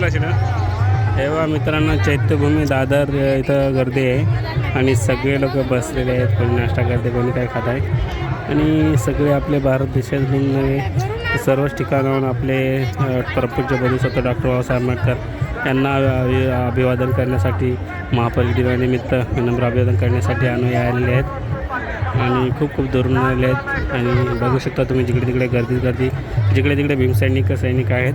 बघायला अशी ना? तेव्हा मित्रांनो चैत्यभूमी दादर इथं गर्दी आहे. आणि सगळे लोक बसलेले आहेत. कोणी नाश्ता करते कोणी काय खात आहे. आणि सगळे आपले भारत देशातून नव्हे सर्वच ठिकाणाहून आपले अ, बनू शकतो डॉक्टर बाबासाहेब आंबेडकर यांना अभिवादन करण्यासाठी महापरिनिर्वाणानिमित्त दिनानिमित्त विनम्र अभिवादन करण्यासाठी अनुयायी आलेले आहेत. आणि खूप खूप दुरून आलेले आहेत. आणि बघू शकता तुम्ही जिकडे तिकडे गर्दी गर्दी जिकडे तिकडे भीमसैनिक सैनिक आहेत.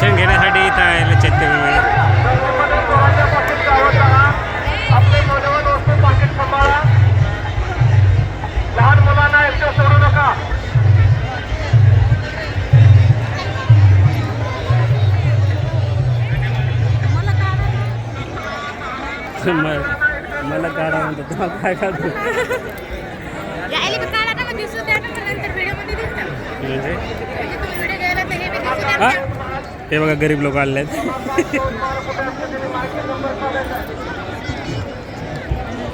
दर्शन घेण्यासाठी इथं आहे चैत्यभूमी मला काढा म्हणतो तुम्हाला काय काढू यायला बी काढा ना मग दिसू द्या ना मग नंतर व्हिडिओमध्ये दिसतं. म्हणजे? हे बघा गरीब लोक आले आहेत.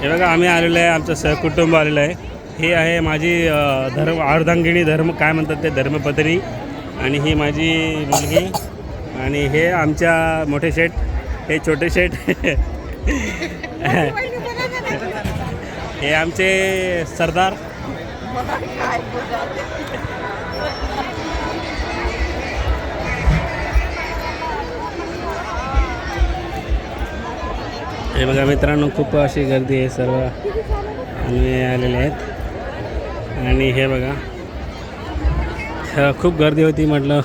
हे बघा आम्ही आलेलो आहे आमचं सहकुटुंब आलेलं आहे. ही आहे माझी धर्म अर्धांगिणी धर्म काय म्हणतात ते धर्मपत्नी. आणि ही माझी मुलगी. आणि हे आमच्या मोठे शेठ. हे छोटे शेठ. हे आमचे सरदार. हे बघा मित्रांनो खूप अशी गर्दी आहे सर्व. आम्ही आलेले आहेत. आणि हे बघा खूप गर्दी होती म्हटलं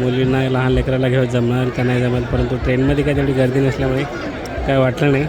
मुलींना लहान लेकराला घेऊन जमणार का नाही जमत परंतु ट्रेनमध्ये काय तेवढी गर्दी नसल्यामुळे काय वाटलं नाही.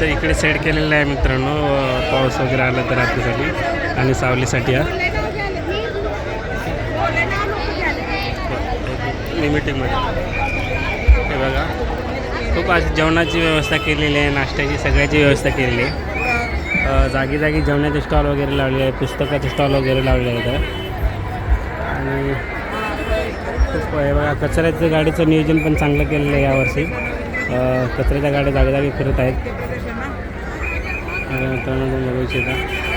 तर इकडे सेट केलेलं आहे मित्रांनो. पाऊस वगैरे आला तर रात्रीसाठी. आणि सावलीसाठी हा. मी मीटिंगमध्ये हे बघा. खूप अशी जेवणाची व्यवस्था केलेली आहे नाश्त्याची सगळ्याची व्यवस्था केलेली आहे. जागी जागी जेवणाचे स्टॉल वगैरे लावले आहे पुस्तकाचे स्टॉल वगैरे लावले आहेत. आणि खूप हे बघा कचऱ्याचं गाडीचं नियोजन पण चांगलं केलेलं आहे यावर्षी. कचऱ्याच्या गाड्या जागी फिरत आहेत. अ, बघू इच्छिता